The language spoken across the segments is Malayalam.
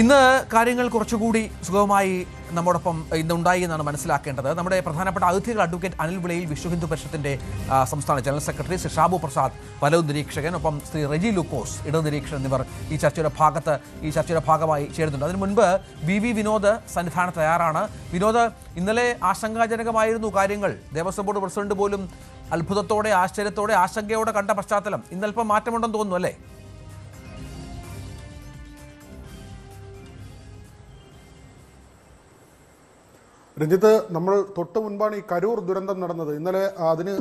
ഇന്ന് കാര്യങ്ങൾ കുറച്ചുകൂടി സുഗമമായി നമ്മോടൊപ്പം ഇന്ന് ഉണ്ടായി എന്നാണ് മനസ്സിലാക്കേണ്ടത്. നമ്മുടെ പ്രധാനപ്പെട്ട അതിഥികൾ അഡ്വക്കേറ്റ് അനിൽ വിളയിൽ വിശ്വ ഹിന്ദു പരിഷത്തിന്റെ സംസ്ഥാന ജനറൽ സെക്രട്ടറി ശ്രീ ഷാബു പ്രസാദ് വലവ് നിരീക്ഷകൻ ഒപ്പം ശ്രീ റെജി ലൂക്കോസ് ഇടതു നിരീക്ഷകൻ എന്നിവർ ഈ ചർച്ചയുടെ ഭാഗത്ത് ഈ ചർച്ചയുടെ ഭാഗമായി ചേരുന്നുണ്ട്. അതിനു മുൻപ് വി വി വിനോദ് സന്നിധാനം തയ്യാറാണ്. വിനോദ് ഇന്നലെ ആശങ്കാജനകമായിരുന്നു കാര്യങ്ങൾ. ദേവസ്വം ബോർഡ് പ്രസിഡന്റ് പോലും അത്ഭുതത്തോടെ ആശ്ചര്യത്തോടെ ആശങ്കയോടെ കണ്ട പശ്ചാത്തലം. ഇന്നൽപ്പം മാറ്റമുണ്ടെന്ന് തോന്നുന്നു അല്ലേ? രഞ്ജിത്ത് നമ്മൾ തൊട്ട് മുൻപാണ് ഈ കരൂർ ദുരന്തം നടന്നത്. ഇന്നലെ അതിന്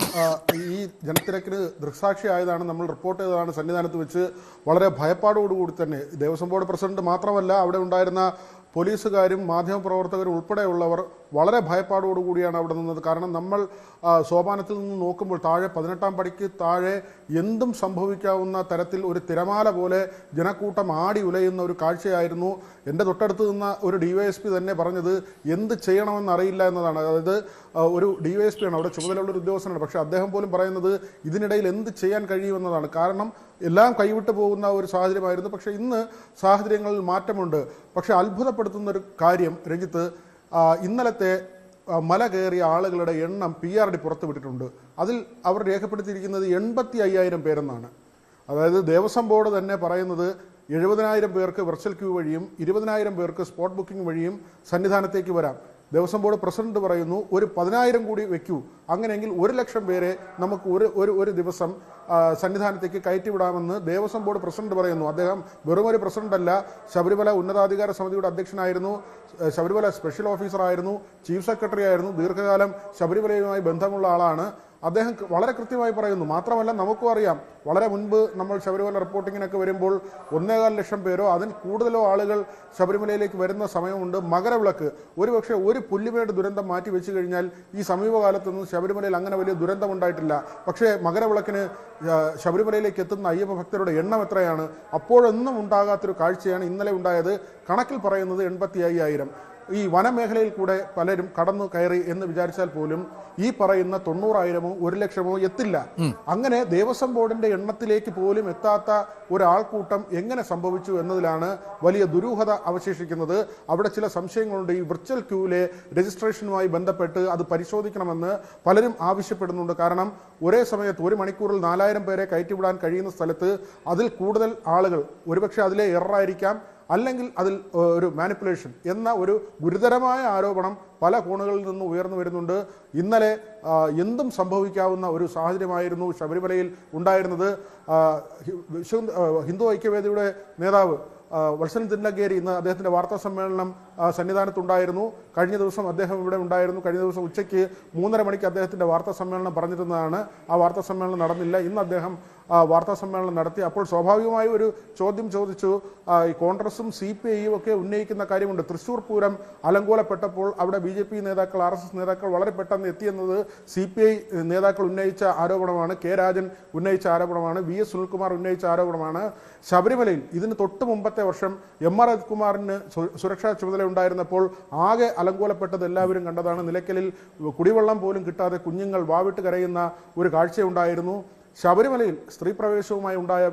ഈ ജനത്തിരക്കിന് ദൃക്സാക്ഷിയായതാണ് നമ്മൾ റിപ്പോർട്ട് ചെയ്തതാണ് സന്നിധാനത്ത് വെച്ച് വളരെ ഭയപ്പാടോടുകൂടി തന്നെ. ദേവസ്വം ബോർഡ് പ്രസിഡന്റ് മാത്രമല്ല അവിടെ ഉണ്ടായിരുന്ന പോലീസുകാരും മാധ്യമപ്രവർത്തകരും ഉൾപ്പെടെയുള്ളവർ വളരെ ഭയപ്പാടോടുകൂടിയാണ് അവിടെ നിന്നത്. കാരണം നമ്മൾ സോപാനത്തിൽ നിന്ന് നോക്കുമ്പോൾ താഴെ പതിനെട്ടാം പടിക്ക് താഴെ എന്തും സംഭവിക്കാവുന്ന തരത്തിൽ ഒരു തിരമാല പോലെ ജനക്കൂട്ടം ആടി ഉലയുന്ന ഒരു കാഴ്ചയായിരുന്നു. എന്റെ തൊട്ടടുത്ത് നിന്ന ഒരു ഡിവൈഎസ്പി തന്നെ പറഞ്ഞത് എന്ത് ചെയ്യണമെന്നറിയില്ല എന്നതാണ്. അതായത് ഒരു ഡിവൈഎസ്പി ആണ് അവിടെ ചുമതലയുള്ള ഒരു ഉദ്യോഗസ്ഥനാണ്. പക്ഷേ അദ്ദേഹം പോലും പറയുന്നത് ഇതിനിടയിൽ എന്ത് ചെയ്യാൻ കഴിയുമെന്നതാണ്. കാരണം എല്ലാം കൈവിട്ടു പോകുന്ന ഒരു സാഹചര്യമായിരുന്നു. പക്ഷെ ഇന്ന് സാഹചര്യങ്ങളിൽ മാറ്റമുണ്ട്. പക്ഷെ അത്ഭുതപ്പെടുത്തുന്ന ഒരു കാര്യം രഞ്ജിത്ത് ഇന്നലത്തെ മല കയറിയ ആളുകളുടെ എണ്ണം പി ആർ ഡി പുറത്തുവിട്ടിട്ടുണ്ട്. അതിൽ അവർ രേഖപ്പെടുത്തിയിരിക്കുന്നത് എൺപത്തി അയ്യായിരം പേരെന്നാണ്. അതായത് ദേവസ്വം ബോർഡ് തന്നെ പറയുന്നത് എഴുപതിനായിരം പേർക്ക് വെർച്വൽ ക്യൂ വഴിയും ഇരുപതിനായിരം പേർക്ക് സ്പോട്ട് ബുക്കിംഗ് വഴിയും സന്നിധാനത്തേക്ക് വരാം. ദേവസ്വം ബോർഡ് പ്രസിഡന്റ് പറയുന്നു ഒരു പതിനായിരം കൂടി വെക്കൂ. അങ്ങനെയെങ്കിൽ ഒരു ലക്ഷം പേരെ നമുക്ക് ഒരു ഒരു ഒരു ദിവസം സന്നിധാനത്തേക്ക് കയറ്റിവിടാമെന്ന് ദേവസ്വം ബോർഡ് പ്രസിഡന്റ് പറയുന്നു. അദ്ദേഹം വെറും ഒരു പ്രസിഡന്റ് അല്ല ശബരിമല ഉന്നതാധികാര സമിതിയുടെ അധ്യക്ഷനായിരുന്നു ശബരിമല സ്പെഷ്യൽ ഓഫീസറായിരുന്നു ചീഫ് സെക്രട്ടറി ആയിരുന്നു ദീർഘകാലം ശബരിമലയുമായി ബന്ധമുള്ള ആളാണ്. അദ്ദേഹം വളരെ കൃത്യമായി പറയുന്നു. മാത്രമല്ല നമുക്കും അറിയാം വളരെ മുൻപ് നമ്മൾ ശബരിമല റിപ്പോർട്ടിങ്ങിനൊക്കെ വരുമ്പോൾ ഒന്നേകാൽ ലക്ഷം പേരോ അതിന് കൂടുതലോ ആളുകൾ ശബരിമലയിലേക്ക് വരുന്ന സമയമുണ്ട് മകരവിളക്ക്. ഒരുപക്ഷെ ഒരു പുല്ലുമേട് ദുരന്തം മാറ്റി വെച്ച് കഴിഞ്ഞാൽ ഈ സമീപകാലത്തൊന്നും ശബരിമലയിൽ അങ്ങനെ വലിയ ദുരന്തം ഉണ്ടായിട്ടില്ല. പക്ഷേ മകരവിളക്കിന് ശബരിമലയിലേക്ക് എത്തുന്ന അയ്യപ്പ ഭക്തരുടെ എണ്ണം എത്രയാണ്? അപ്പോഴൊന്നും ഉണ്ടാകാത്തൊരു കാഴ്ചയാണ് ഇന്നലെ ഉണ്ടായത്. കണക്കിൽ പറയുന്നത് എൺപത്തി അയ്യായിരം ഈ വനമേഖലയിൽ കൂടെ പലരും കടന്നു കയറി എന്ന് വിചാരിച്ചാൽ പോലും ഈ പറയുന്ന തൊണ്ണൂറായിരമോ ഒരു ലക്ഷമോ എത്തില്ല. അങ്ങനെ ദേവസ്വം ബോർഡിന്റെ എണ്ണത്തിലേക്ക് പോലും എത്താത്ത ഒരാൾക്കൂട്ടം എങ്ങനെ സംഭവിച്ചു എന്നതിലാണ് വലിയ ദുരൂഹത അവശേഷിക്കുന്നത്. അവിടെ ചില സംശയങ്ങളുണ്ട്. ഈ വിർച്വൽ ക്യൂവിലെ രജിസ്ട്രേഷനുമായി ബന്ധപ്പെട്ട് അത് പരിശോധിക്കണമെന്ന് പലരും ആവശ്യപ്പെടുന്നുണ്ട്. കാരണം ഒരേ സമയത്ത് ഒരു മണിക്കൂറിൽ നാലായിരം പേരെ കയറ്റിവിടാൻ കഴിയുന്ന സ്ഥലത്ത് അതിൽ കൂടുതൽ ആളുകൾ ഒരുപക്ഷെ അതിലെ എററായിരിക്കാം അല്ലെങ്കിൽ അതിൽ ഒരു മാനിപ്പുലേഷൻ എന്ന ഒരു ഗുരുതരമായ ആരോപണം പല കോണുകളിൽ നിന്ന് ഉയർന്നു വരുന്നുണ്ട്. ഇന്നലെ എന്തും സംഭവിക്കാവുന്ന ഒരു സാഹചര്യമായിരുന്നു ശബരിമലയിൽ ഉണ്ടായിരുന്നത്. ഹിന്ദു ഐക്യവേദിയുടെ നേതാവ് വത്സൻ തില്ലങ്കേരി ഇന്ന് അദ്ദേഹത്തിന്റെ വാർത്താ സമ്മേളനം സന്നിധാനത്തുണ്ടായിരുന്നു. കഴിഞ്ഞ ദിവസം അദ്ദേഹം ഇവിടെ ഉണ്ടായിരുന്നു. കഴിഞ്ഞ ദിവസം ഉച്ചയ്ക്ക് മൂന്നര മണിക്ക് അദ്ദേഹത്തിന്റെ വാർത്താ സമ്മേളനം പറഞ്ഞിരുന്നതാണ്. ആ വാർത്താ സമ്മേളനം നടന്നില്ല. ഇന്ന് അദ്ദേഹം വാർത്താ സമ്മേളനം നടത്തി. അപ്പോൾ സ്വാഭാവികമായി ഒരു ചോദ്യം ചോദിച്ചു. ഈ കോൺഗ്രസും സി പി ഐയും ഒക്കെ ഉന്നയിക്കുന്ന കാര്യമുണ്ട്. തൃശൂർ പൂരം അലങ്കോലപ്പെട്ടപ്പോൾ അവിടെ ബി ജെ പി നേതാക്കൾ ആർ എസ് എസ് നേതാക്കൾ വളരെ പെട്ടെന്ന് എത്തിയെന്നത് സി പി ഐ നേതാക്കൾ ഉന്നയിച്ച ആരോപണമാണ്. കെ രാജൻ ഉന്നയിച്ച ആരോപണമാണ്. വി എസ് സുനിൽകുമാർ ഉന്നയിച്ച ആരോപണമാണ്. ശബരിമലയിൽ ഇതിന് തൊട്ട് മുമ്പത്തെ വർഷം എം ആർ അജിത്കുമാറിന് സുരക്ഷാ ചുമതല ഉണ്ടായിരുന്നപ്പോൾ ആകെ അലങ്കോലപ്പെട്ടത് എല്ലാവരും കണ്ടതാണ്. നിലയ്ക്കലിൽ കുടിവെള്ളം പോലും കിട്ടാതെ കുഞ്ഞുങ്ങൾ വാവിട്ട് കരയുന്ന ഒരു കാഴ്ചയുണ്ടായിരുന്നു. ശബരിമലയിൽ സ്ത്രീ പ്രവേശവുമായി ഉണ്ടായ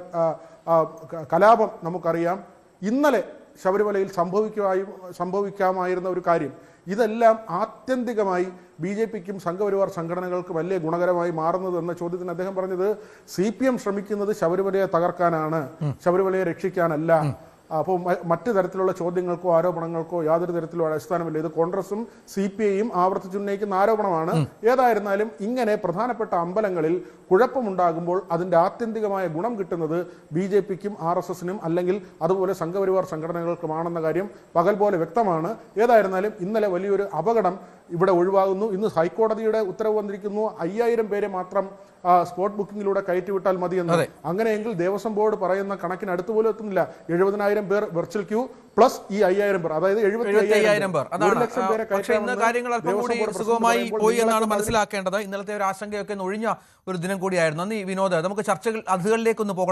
കലാപം നമുക്കറിയാം. ഇന്നലെ ശബരിമലയിൽ സംഭവിക്കുമായി സംഭവിക്കാമായിരുന്ന ഒരു കാര്യം ഇതെല്ലാം ആത്യന്തികമായി ബി ജെ പിക്കും സംഘപരിവാർ സംഘടനകൾക്കും വലിയ ഗുണകരമായി മാറുന്നത് എന്ന ചോദ്യത്തിന് അദ്ദേഹം പറഞ്ഞത് സി പി എം ശ്രമിക്കുന്നത് ശബരിമലയെ തകർക്കാനാണ് ശബരിമലയെ രക്ഷിക്കാനല്ല. അപ്പോൾ മറ്റു തരത്തിലുള്ള ചോദ്യങ്ങൾക്കോ ആരോപണങ്ങൾക്കോ യാതൊരു തരത്തിലുള്ള അടിസ്ഥാനമില്ല. ഇത് കോൺഗ്രസും സി പി ഐയും ആവർത്തിച്ചുന്നയിക്കുന്ന ആരോപണമാണ്. ഏതായിരുന്നാലും ഇങ്ങനെ പ്രധാനപ്പെട്ട അമ്പലങ്ങളിൽ കുഴപ്പമുണ്ടാകുമ്പോൾ അതിന്റെ ആത്യന്തികമായ ഗുണം കിട്ടുന്നത് ബി ജെ പിക്കും ആർ എസ് എസിനും അല്ലെങ്കിൽ അതുപോലെ സംഘപരിവാർ സംഘടനകൾക്കുമാണെന്ന കാര്യം പകൽ പോലെ വ്യക്തമാണ്. ഏതായിരുന്നാലും ഇന്നലെ വലിയൊരു അപകടം ഇവിടെ ഒഴിവാകുന്നു. ഇന്ന് ഹൈക്കോടതിയുടെ ഉത്തരവ് വന്നിരിക്കുന്നു. അയ്യായിരം പേരെ മാത്രം സ്പോട്ട് ബുക്കിംഗിലൂടെ കയറ്റിവിട്ടാൽ മതി അതെ. അങ്ങനെയെങ്കിൽ ദേവസ്വം ബോർഡ് പറയുന്ന കണക്കിന് അടുത്ത് പോലും എത്തുന്നില്ല. എഴുപതിനായിരം പേർ വെർച്വൽ ക്യൂ പ്ലസ് ഈ അയ്യായിരം പേർ. അതായത് എഴുപത്തി എഴുപത്തി പേർ. അതാണ്. ലക്ഷം പേരെ പക്ഷേ ഇന്ന് കയറ്റാമെന്ന് കാര്യങ്ങൾ അല്പം കൂടി പറയുമ്പോൾ പോയി എന്നാണ് മനസ്സിലാക്കേണ്ടത്. ഇന്നലത്തെ ഒരു ആശങ്കയൊക്കെ ഒഴിഞ്ഞ ഒരു ദിനം കൂടിയായിരുന്നു. നന്ദി വിനോദ് നമുക്ക് ചർച്ചകൾ അതികളിലേക്കൊന്ന് പോകണം.